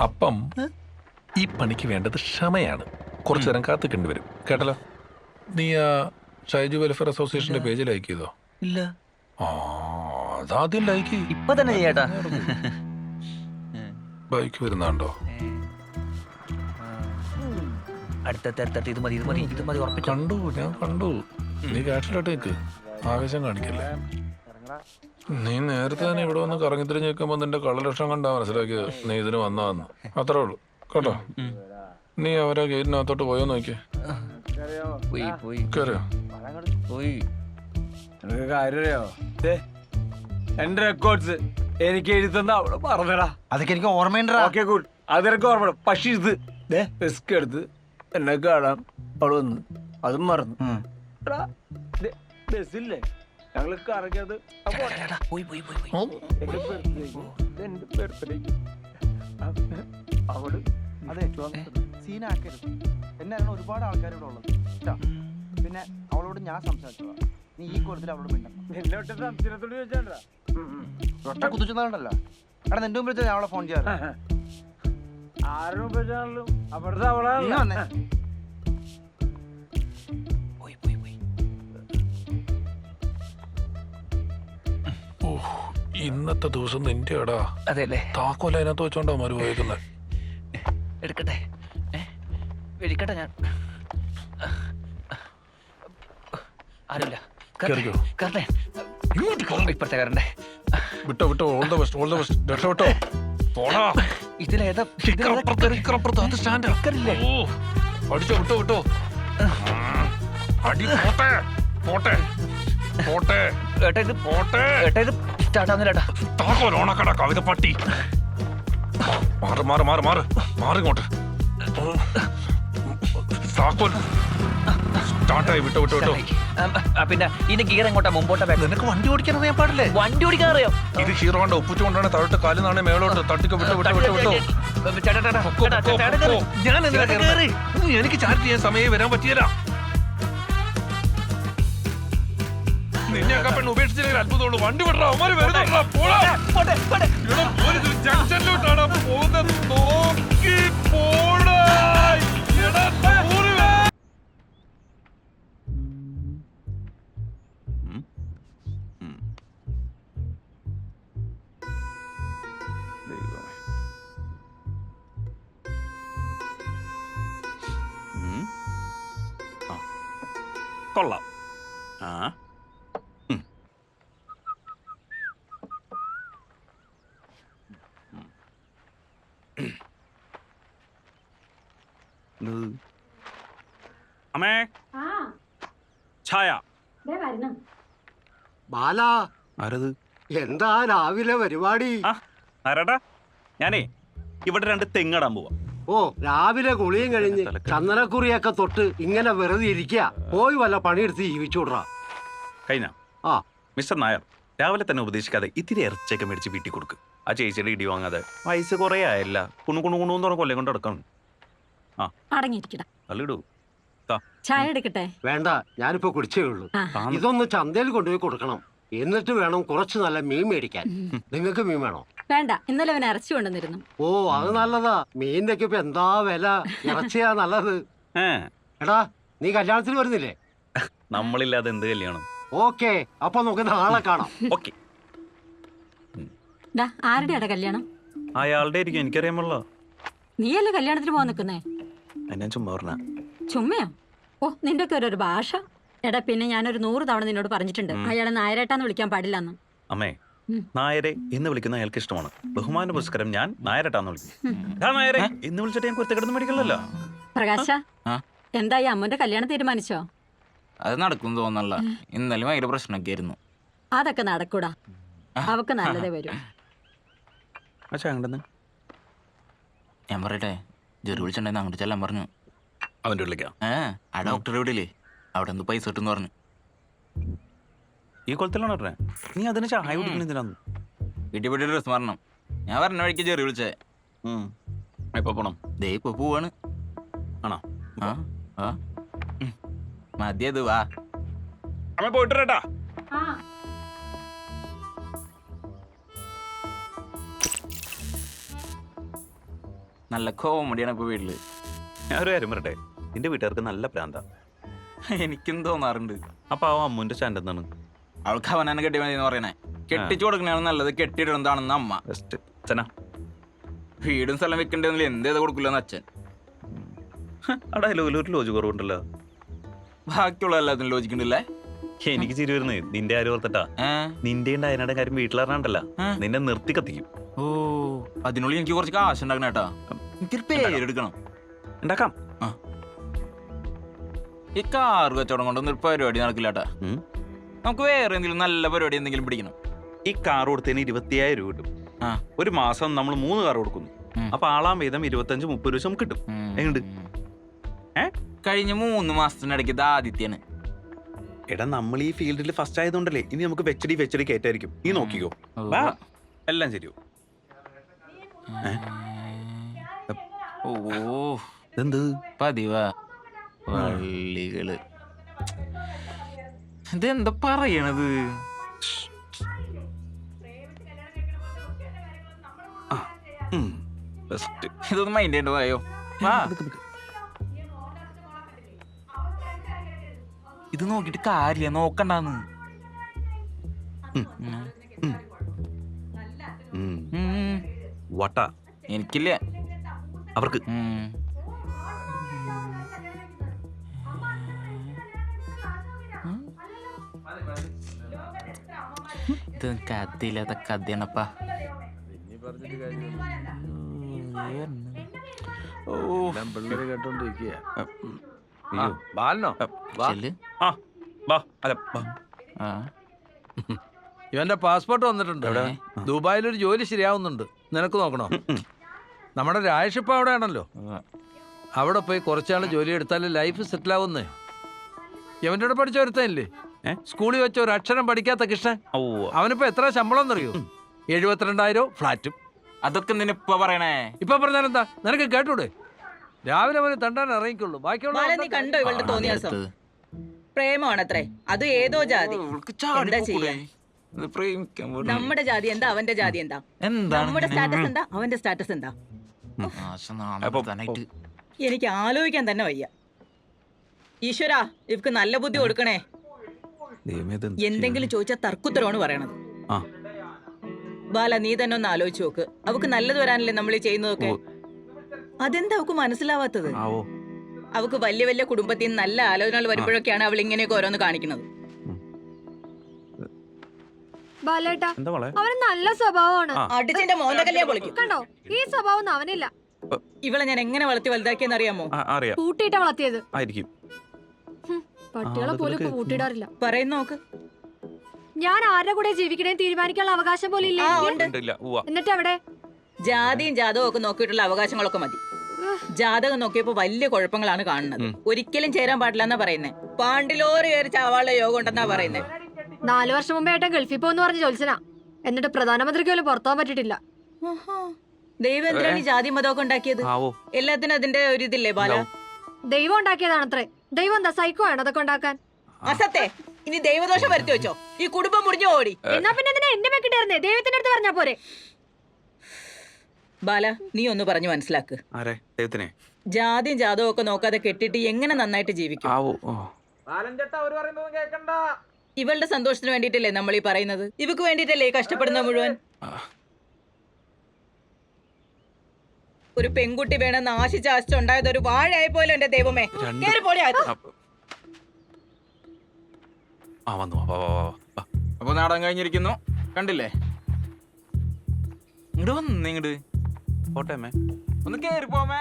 അപ്പം ഈ പണിക്ക് വേണ്ടത് ക്ഷമയാണ്. കുറച്ചു നേരം കാത്തിക്കേണ്ടി വരും. കേട്ടല്ലോ? നീ ആ ഷൈജു വെൽഫെയർ അസോസിയേഷന്റെ പേജ് ലൈക്ക് ചെയ്തോ? ഇല്ല. ആ അതാദ്യം ലൈക്ക് ഇപ്പൊ തന്നെ ചെയ്യട്ടാ. ബൈക്ക് വരുന്നുണ്ടോ? അടുത്തടുത്ത് അടുത്തടുത്ത് ഇത് മതി ഇത് മതി ഇത് മതി ഉറപ്പിച്ചു. കണ്ടു ഞാൻ കണ്ടു. നീ കാറ്റിലോട്ട് നിൽക്ക് ആവേശം കാണിക്കല്ലേ? നീ നേരത്തെ തന്നെ ഇവിടെ വന്ന് കറങ്ങിത്തിരിഞ്ഞ് നിൽക്കുമ്പോൾ നിന്റെ കള്ളലക്ഷണം കണ്ടാ മനസ്സിലാക്കിയത് നീ ഇതിന് വന്നതെന്ന്. അത്രേ ഉള്ളൂ. കേട്ടോ? നീ അവരെ ഗേറ്റിനകത്തോട്ട് പോയോ നോക്കിയേ? പോയി പോയി. കയറിയോ പോയി. നിനക്ക് കാര്യറിയോ? എന്റെ റെക്കോർഡ്സ് എനിക്ക് എഴുതുന്ന അവിടെ പറഞ്ഞടാ. അതൊക്കെ എനിക്ക് ഓർമ്മയുണ്ടാ ഓക്കെ ഗുഡ് അതെനിക്ക് ഓർമ്മ പക്ഷെ ഇത് റിസ്ക് എടുത്ത് എന്നെ കാണാൻ അവിടെ വന്ന്. അതും മറന്നു. എടാ, ദേ, ബസ്സില്ലേ ഞങ്ങൾ കറങ്ങിയത് അപ്പൊ എടാ, പോയി പോയി പോയി പോയി. എന്റെ birthday ക്ക്, ഇത് എന്റെ birthday. ക്ക്. അവിടെ അതെ സീനാക്കരുത്. എന്നാണ് ഒരുപാട് ആൾക്കാർ ഇവിടെ ഉള്ളത്. ട്ടാ. പിന്നെ അവളോട് ഞാൻ സംസാരിച്ചതാ. നീ ഈ കൂട്ടത്തിൽ അവളോട് മിണ്ടണം സംശയത്തോട് ചോദിച്ചാണ്ടാ ഒറ്റ കുതിച്ചെന്നുണ്ടല്ലോ എടാ നിന്റെ മുമ്പിൽ ഞാൻ അവളെ ഫോൺ ചെയ്യാറ്. ആരുടെ ഉപയോഗിച്ചാലും അവിടുത്തെ ഇന്നത്തെ ദിവസം നിന്റെ എടാ അതെ അല്ലേ താക്കോല അതിനകത്ത് വെച്ചോണ്ടാ മരു പോയേക്കുന്നത് എടുക്കട്ടെ? എടുക്കട്ടെ ഞാൻ. ആരുമില്ല. കേറിക്കോ. കറണ്ടേ ഇങ്ങോട്ട് കയറണ്ട ഇപ്പഴത്തെ കറണ്ടേ വിട്ടോ വിട്ടോ all the best all the best രക്ഷപ്പെട്ടോ പോടാ. ഇതിലേതാ ഇക്കറപ്പുറത്ത് ഇക്കറപ്പുറത്ത് അത് സ്റ്റാൻഡ്. ഇക്കറില്ലേ? ഓ അടിച്ചോ വിട്ടോ വിട്ടോ. അടി പോട്ടെ പോട്ടെ പോട്ടെ. ഏട്ടാ ഇത് പോട്ടെ. ഏട്ടാ ഇത് ആവുന്നില്ല ഏട്ടാ താക്കോൽ ഓണക്കട കവിത പട്ടി. മാറ് മാറ് മാറ് മാറ്. മാറി ഇങ്ങോട്ട്. താക്കോൽ സ്റ്റാർട്ടായി വിട്ടോ വിട്ടോ വിട്ടോ. പിന്നെ ഇനി ഗിയർ എങ്ങോട്ടാ? മുമ്പോട്ടാ ബാക്ക് നിനക്ക് വണ്ടി ഓടിക്കാൻ അറിയാൻ പാടില്ലേ? വണ്ടി ഓടിക്കാൻ അറിയാം? ഇത് ഹീറോ ഒപ്പിച്ചു ഒപ്പിച്ചുകൊണ്ടാണ് താഴോട്ട് കാലിൽ നിന്നാണ് മേളോട്ട്. തട്ടിക്ക് വിട്ടോ വിട്ടോ വിട്ടോ. വിട്ടോ. ഞാൻ. എനിക്ക് ചാർജ് ചെയ്യാൻ സമയം വരാൻ പറ്റിയല്ല. നിന്നെയൊക്കെ പെണ്ണ് ഉപേക്ഷിച്ചില്ലെങ്കിൽ അത്ഭുതമുള്ളൂ വണ്ടി വിടറാ അവന്മാര് വരുന്നുണ്ടാ പോടാ പോലീസ് ജംഗ്ഷനിലോട്ടാണ് പോകുന്നത് നോക്കി പോടാ. കൊള്ളാം ആ ഇത്. അമ്മേ. ആ. ഛായ ബാല. ആരത്? എന്താ രാവിലെ പരിപാടി? ആരാടാ? ഞാനേ ഇവിടെ രണ്ട് തെങ്ങടാൻ പോവാ. ഓ രാവിലെ കുളിയും കഴിഞ്ഞ് ചന്ദനക്കുറിയൊക്കെ തൊട്ട് ഇങ്ങനെ വെറുതെ ഇരിക്കുക പോയി വല്ല പണിയെടുത്ത് ജീവിച്ചുവിട്രാ കഴിഞ്ഞ? ആ. മിസ്റ്റർ നായർ രാവിലെ തന്നെ ഉപദേശിക്കാതെ ഇത്തിരി ഇറച്ചിയൊക്കെ മേടിച്ച് വീട്ടിൽ കൊടുക്കും. ആ ചേച്ചിയുടെ ഇടി വാങ്ങാതെ. വയസ്സ് കുറേ ആയല്ല. കുണു കുണു കുണു എന്ന് പറഞ്ഞ കൊല്ലം കൊണ്ട് നടക്കണം. അടങ്ങിയിരിക്കട ചായ എടുക്കട്ടെ വേണ്ട ഞാനിപ്പോ കുടിച്ചേ ഉള്ളൂ. ഇതൊന്ന് ചന്തയിൽ കൊണ്ടുപോയി കൊടുക്കണം. എന്നിട്ട് വേണം കുറച്ച് നല്ല മീൻ മേടിക്കാൻ. നിങ്ങൾക്ക് മീൻ വേണോ? വേണ്ട ഇന്നലെ അവൻ ഇറച്ചി കൊണ്ടുവന്നിരുന്നു. ഓ അത് നല്ലതാ. മീനിന്റെ ഒക്കെ ഇപ്പൊ എന്താ വില? ഇറച്ചിയാ നല്ലത്. എടാ നീ കല്യാണത്തിന് വരുന്നില്ലേ? നമ്മളില്ലാതെ എന്ത് കല്യാണം? ഓക്കെ അപ്പൊ നമുക്ക് നാളെ കാണാം. ഓക്കെ. ആരുടെ ആരുടെയാടാ കല്യാണം? അയാളുടെ ആയിരിക്കും എനിക്കറിയാമല്ലോ. നീയല്ലേ കല്യാണത്തിന് പോകാൻ നിൽക്കുന്നേ ഞാൻ ചുമ്മാ പറഞ്ഞ? ചുമ്മയോ? ഓ നിന്റെ ഒക്കെ ഒരു ഭാഷ. എടാ പിന്നെ ഞാനൊരു നൂറ് തവണ നിന്നോട് പറഞ്ഞിട്ടുണ്ട്. അയാളെ നായരേട്ടാന്ന് വിളിക്കാൻ പാടില്ലെന്ന്. അമ്മേ നായരെ എന്ന് വിളിക്കുന്ന അയാൾക്ക് ഇഷ്ടമാണ്. ബഹുമാന പുരസ്കാരം ഞാൻ നായരട്ടാന്ന് വിളിക്കും. "ദാ നായരെ എന്ന് വിളിച്ചിട്ട് ഞാൻ കുരുത്തക്കിടന്ന് മേടിക്കണല്ലോ പ്രകാശ എന്താ എന്തായി അമ്മന്റെ കല്യാണം തീരുമാനിച്ചോ? അത് നടക്കും തോന്നല്ല. ഇന്നലെ ഭയങ്കര പ്രശ്നമൊക്കെ ആയിരുന്നു. അതൊക്കെ നടക്കൂടാ. അവക്ക് നല്ലതേ വരും. ഞാൻ പറയട്ടെ ജെറി വിളിച്ചിട്ടുണ്ടായിരുന്നു. അങ്ങോട്ട് ചെല്ലാൻ പറഞ്ഞു. അവന്റെ വിളിക്കാം ഏ ആ ഡോക്ടർ എവിടെയില്ലേ അവിടെ നിന്ന് പൈസ കിട്ടുമെന്ന് പറഞ്ഞു. ഈ കൊളത്തിലാണ് പറഞ്ഞേ നീ അതിന് ചായ കുടിക്കുന്ന എന്തിനാന്ന്? വീട്ടിൽ പോയിട്ട് ഡ്രസ് മാറണം ഞാൻ പറഞ്ഞ വഴിക്ക് ജെറി വിളിച്ചേ. എപ്പോ പോണം. ദേ ഇപ്പൊ പോവാണ്. ആണോ? ആ ആ. മതിയത് വാ. അമ്മ പോയിട്ട് വരാട്ടാ. നല്ല കോമഡിയാണ് ഇപ്പൊ വീട്ടിൽ. ഞാൻ ഒരു കാര്യം പറയട്ടെ? നിന്റെ വീട്ടുകാർക്ക് നല്ല പ്രാന്താ. എനിക്കും തോന്നാറുണ്ട്. അപ്പൊ ആ അമ്മുന്റെ സ്റ്റാൻഡ് എന്താണ് അവൾക്ക് അവനെ കെട്ടി മതി എന്ന് പറയണേ. കെട്ടിച്ചു കൊടുക്കണതാണ് നല്ലത്. കെട്ടിയിടുന്നതാണെന്ന് അമ്മ. ബെസ്റ്റ് അച്ഛനാ വീടും സ്ഥലം വെക്കണ്ടെന്നില്ല. എന്ത് ചെയ്ത് കൊടുക്കില്ലെന്ന് അച്ഛൻ. അവിടെ അതിൽ ഒരു ലോജ് കുറവുണ്ടല്ലോ. ബാക്കിയുള്ള എല്ലാത്തിനും ലോചിക്കണ്ടില്ലേ എനിക്ക് ചിരി വരുന്നേ. നിന്റെ ആരും ഓർത്തിട്ടാ. നിന്റെ അയനയുടെ കാര്യം വീട്ടിലറിഞ്ഞാണ്ടല്ല നിന്നെ നിർത്തി കത്തിക്കും. ഓ അതിനുള്ളിൽ എനിക്ക് കുറച്ച് കാശ് ഉണ്ടാക്കണം കേട്ടാ എനിക്കൊരു പേരെടുക്കണം. ഉണ്ടാക്കാം. ഈ കാർ കച്ചവടം കൊണ്ടൊന്നും ഒരു പരിപാടി നടക്കില്ലട്ടാ നമുക്ക് വേറെ എന്തെങ്കിലും നല്ല പരിപാടി എന്തെങ്കിലും പിടിക്കണം. ഈ കാർ കൊടുത്തതിന് ഇരുപത്തിയായിരം രൂപ കിട്ടും. ഒരു മാസം നമ്മൾ മൂന്ന് കാർ കൊടുക്കുന്നു. അപ്പൊ ആളാം വീതം ഇരുപത്തഞ്ച് മുപ്പത് രൂപ നമുക്ക് കിട്ടും. എങ്ങണ്ട്? കഴിഞ്ഞ മൂന്ന് മാസത്തിനിടയ്ക്ക് ഇത് ആദിത്യാണ് എടാ നമ്മൾ ഈ ഫീൽഡിൽ ഫസ്റ്റ് ആയതുകൊണ്ടല്ലേ ഇനി നമുക്ക് വെച്ചടി വെച്ചടി കയറ്റായിരിക്കും. നീ നോക്കിക്കോ. എല്ലാം ശരിയോ ഓ. എന്ത്? പതിവാ. വള്ളികൾ. ഇതെന്താ പറയണത്? ഇതൊന്നും മൈൻഡ് ചെയ്യേണ്ട പറയോ ഇത് നോക്കിട്ട് കാര്യമില്ല നോക്കണ്ടാന്ന്. വട്ട. എനിക്കില്ല. അവർക്ക്. ഉം. ഇത് കഥയില്ലാത്ത കഥയാണപ്പാ. ഇവന്റെ പാസ്പോർട്ട് വന്നിട്ടുണ്ട്? ദുബായിൽ ഒരു ജോലി ശരിയാവുന്നുണ്ട്. നിനക്ക് നോക്കണോ? നമ്മുടെ രാജേഷ് അവിടെ ആണല്ലോ അവിടെ പോയി കുറച്ചാൾ ജോലി എടുത്താൽ ലൈഫ് സെറ്റിൽ ആവുന്നേ എവന്റെ കൂടെ പഠിച്ച ഒരുത്തനില്ലേ? സ്കൂളിൽ വെച്ച ഒരു അക്ഷരം പഠിക്കാത്ത കൃഷ്ണൻ. അവനിപ്പോ എത്ര ശമ്പളം എന്നറിയോ എഴുപത്തിരണ്ടായിരം ഫ്ലാറ്റും. അതൊക്കെ നിനപ്പ പറയണേ? ഇപ്പൊ പറഞ്ഞാലെന്താ? നിനക്ക് കേട്ടൂടെ? രാവിലെ അവന് തണ്ടാൻ ഇറങ്ങിക്കുള്ളൂ. ബാക്കിയുള്ള നീ കണ്ടോ ഇവളുടെ തോന്നിയാസം? പ്രേമമാണത്രേ. അത് ഏതോ ജാതി. എന്താ? ചെയ്യാ? പ്രേമിക്കാൻ. നമ്മുടെ ജാതി എന്താ? അവന്റെ ജാതി എന്താ? എന്താണ് നമ്മുടെ സ്റ്റാറ്റസ് എന്താ? അവന്റെ സ്റ്റാറ്റസ് എന്താ? എനിക്ക് ആലോചിക്കാൻ തന്നെ വയ്യ. ഈശ്വര ഇവക്ക് നല്ല ബുദ്ധി കൊടുക്കണേ. എന്തെങ്കിലും ചോദിച്ചാൽ തർക്കുത്തരമാണ് പറയണത്. ആ. ബാല നീ തന്നെ ഒന്ന് ആലോചിച്ച് നോക്ക്. അവക്ക് നല്ലത് വരാനല്ലേ നമ്മൾ ചെയ്യുന്നതൊക്കെ? അതെന്താ അവക്ക് മനസ്സിലാവാത്തത്? ആവോ. അവക്ക് വലിയ വലിയ കുടുംബത്തിൽ നിന്ന് നല്ല ആലോചനകൾ വരുമ്പോഴൊക്കെയാണ് അവൾ ഇങ്ങനെയൊക്കെ ഓരോന്ന് കാണിക്കുന്നത്. ബാലേട്ടാ അവന് നല്ല സ്വഭാവമാണ്. അടിച്ചിന്റെ മോന്തകല്ലേ പൊളിക്കും കണ്ടോ? ഈ സ്വഭാവം അവനില്ല. ഇവളെ ഞാൻ എങ്ങനെ വളർത്തി വലുതാക്കിയെന്ന് അറിയാമോ? അറിയാം. പൂട്ടിയിട്ടാ വളർത്തിയത്. ആയിരിക്കും. പട്ടികളെ പോലും ഇപ്പൊ പറയുന്ന നോക്ക്. ഞാൻ ആരുടെ കൂടെ ജീവിക്കണേ തീരുമാനിക്കാനുള്ള അവകാശം പോലും ഇല്ല ഉണ്ട്. ഇല്ല എന്നിട്ട് അവിടെ ജാതിയും ജാതവും ഒക്കെ നോക്കിയിട്ടുള്ള അവകാശങ്ങളൊക്കെ മതി. ജാതകം നോക്കിയപ്പോ വലിയ കുഴപ്പങ്ങളാണ് കാണുന്നത്. ഒരിക്കലും ചേരാൻ പാടില്ല എന്നാ പറയുന്നേ. പാണ്ടിലോറ് കയറി ചാവാളുടെ യോഗം ഉണ്ടെന്നാ പറയുന്നേ. നാലു വർഷം മുമ്പേ ഏട്ടൻ ഗൾഫിൽ പോകുന്നു പറഞ്ഞ് ജോത്സനാ എന്നിട്ട് പ്രധാനമന്ത്രിക്ക് പോലും പുറത്താൻ പറ്റിട്ടില്ല ദൈവം എന്തിനാണ് ഈ ജാതി മതമൊക്കെ ഉണ്ടാക്കിയത്? ആവോ. എല്ലാത്തിനും അതിന്റെ ഒരു ഇതില്ലേ ബാല? ദൈവം ഉണ്ടാക്കിയതാണത്രേ. ദൈവം എന്താ സൈക്കോ ആണ് അതൊക്കെ ഉണ്ടാക്കാൻ? അസത്തെ ഇനി ദൈവദോഷം വരുത്തി വെച്ചോ. ഈ കുടുംബം മുറിഞ്ഞു ഓടി. എന്നാ പിന്നെ എന്തിനാ എന്നെ വെക്കിട്ടായിരുന്നേ ദൈവത്തിന്റെ അടുത്ത് പറഞ്ഞാ പോരെ. ബാല നീ ഒന്ന് പറഞ്ഞു മനസ്സിലാക്ക്. ആരെ? ദൈവത്തിനെ? ജാതിയും ജാതവും ഒക്കെ നോക്കാതെ കെട്ടിട്ട് എങ്ങനെ നന്നായിട്ട് ജീവിക്കും? ആവോ. ഓ. ഇവളുടെ സന്തോഷത്തിന് വേണ്ടിയിട്ടല്ലേ നമ്മൾ ഈ പറയുന്നത്? ഇവക്ക് വേണ്ടിയിട്ടല്ലേ കഷ്ടപ്പെടുന്ന മുഴുവൻ? ഒരു പെൺകുട്ടി വേണമെന്ന് ആശിച്ച് ആശിച്ചുണ്ടായത് ഒരു വാഴയായി പോലും എന്റെ ദൈവമേ. കേറി പോടി. അപ്പ- നാടൻ കഴിഞ്ഞിരിക്കുന്നു. കണ്ടില്ലേ? ഇങ്ങോട്ട് വന്ന് ഇങ്ങോട്ട് പോട്ടെ ഒന്ന് കേറി പോമേ